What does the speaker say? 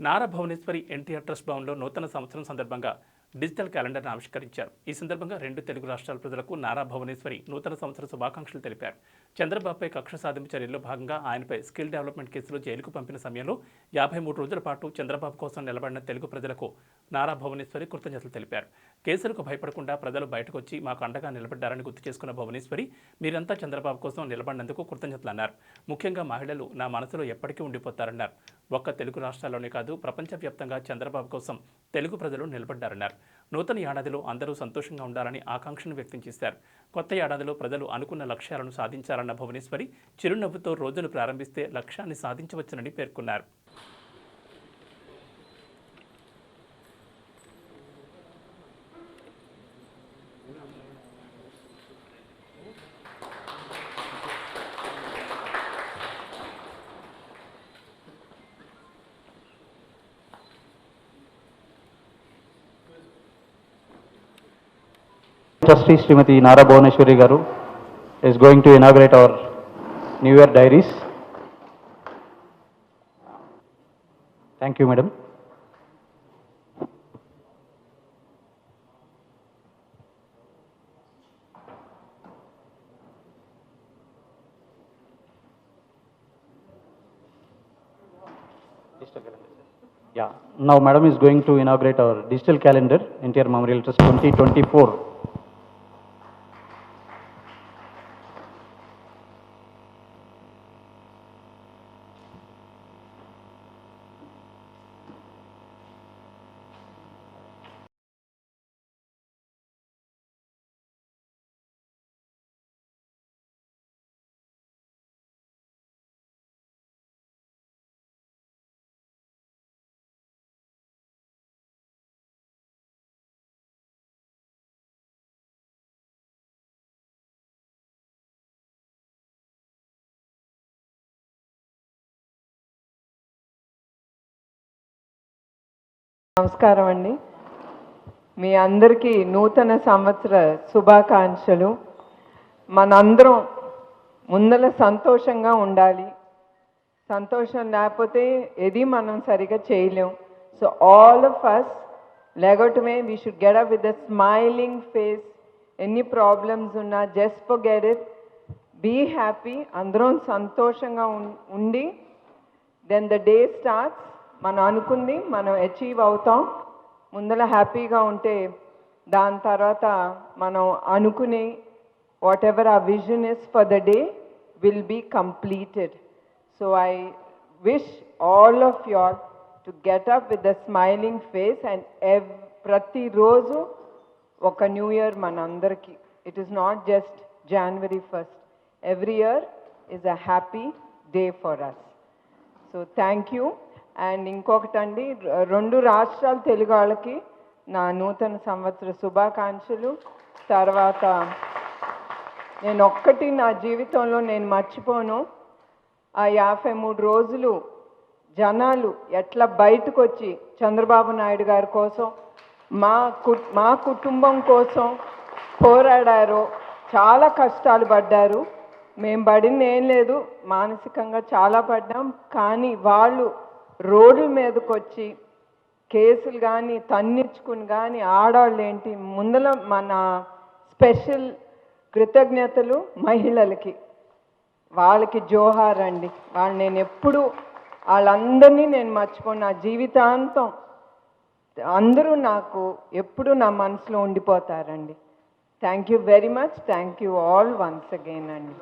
Nara Bhuvaneswari NTR trust భవన్లో నూతన సంవత్సరం సందర్భంగా డిజిటల్ క్యాలెండర్ను ఆవిష్కరించారు. ఈ సందర్భంగా రెండు తెలుగు రాష్ట్రాల ప్రజలకు నారా భువనేశ్వరి నూతన సంవత్సర శుభాకాంక్షలు తెలిపారు. చంద్రబాబుపై కక్ష సాధింపు చర్యల్లో భాగంగా ఆయనపై స్కిల్ డెవలప్మెంట్ కేసులో జైలుకు పంపిన సమయంలో యాభై మూడు రోజుల పాటు చంద్రబాబు కోసం నిలబడిన తెలుగు ప్రజలకు నారా భువనేశ్వరి కృతజ్ఞతలు తెలిపారు. కేసులకు భయపడకుండా ప్రజలు బయటకు వచ్చి మాకు అండగా నిలబడ్డారని గుర్తు చేసుకున్న భువనేశ్వరి మీరంతా చంద్రబాబు కోసం నిలబడినందుకు కృతజ్ఞతలు అన్నారు. ముఖ్యంగా మహిళలు నా మనసులో ఎప్పటికీ ఉండిపోతారన్నారు. ఒక్క తెలుగు రాష్ట్రాల్లోనే కాదు ప్రపంచవ్యాప్తంగా చంద్రబాబు కోసం తెలుగు ప్రజలు నిలబడ్డారన్నారు. నూతన ఏడాదిలో అందరూ సంతోషంగా ఉండాలని ఆకాంక్షను వ్యక్తం చేశారు. కొత్త ఏడాదిలో ప్రజలు అనుకున్న లక్ష్యాలను సాధించాలన్న భువనేశ్వరి చిరునవ్వుతో రోజును ప్రారంభిస్తే లక్ష్యాన్ని సాధించవచ్చునని పేర్కొన్నారు. Trustee Shrimati Nara Bhoneshwari Garu is going to inaugurate our New Year diaries. Thank you, Madam. Yeah. Now, Madam is going to inaugurate our digital calendar, Interior Memorial Trust 2024. నమస్కారం అండి. మీ అందరికీ నూతన సంవత్సర శుభాకాంక్షలు. మనందరం ముందల సంతోషంగా ఉండాలి. సంతోషం లేకపోతే ఏది మనం సరిగా చేయలేం. So all of us లేగటమే we should get up with a smiling face ఎన్ని ప్రాబ్లమ్స్ ఉన్నా just forget it be happy అందరం సంతోషంగా ఉండి దెన్ ద డే స్టార్ట్స్ మనం అనుకుంది మనం అచీవ్ అవుతాం. ముందర హ్యాపీగా ఉంటే దాని తర్వాత మనం అనుకునే whatever a vision is for the day will be completed so I wish all of your to get up with the smiling face and ఎవ్ ప్రతిరోజు ఒక న్యూ ఇయర్ మనందరికీ. It is not just January first every year is a happy day for us so thank you and ఇంకొకటండి రెండు రాష్ట్రాల తెలుగు వాళ్ళకి నా నూతన సంవత్సర శుభాకాంక్షలు. తర్వాత నేను ఒక్కటి నా జీవితంలో నేను మర్చిపోను. ఆ యాభై మూడు రోజులు జనాలు ఎట్లా బయటకు వచ్చి చంద్రబాబు నాయుడు గారి కోసం మా మా కుటుంబం కోసం పోరాడారు చాలా కష్టాలు పడ్డారు. మేము పడింది ఏం లేదు మానసికంగా చాలా పడ్డాం. కానీ వాళ్ళు రోడ్ల మీదకి వచ్చి కేసులు కానీ తన్నిచ్చుకుని కానీ ఆడవాళ్ళు ఏంటి ముందల మన స్పెషల్ కృతజ్ఞతలు మహిళలకి. వాళ్ళకి జోహార్ అండి. వాళ్ళు నేను ఎప్పుడు వాళ్ళందరినీ నేను మర్చిపోను. నా జీవితాంతం అందరూ నాకు ఎప్పుడు నా మనసులో ఉండిపోతారండి. Thank you very much. Thank you all once again అండి.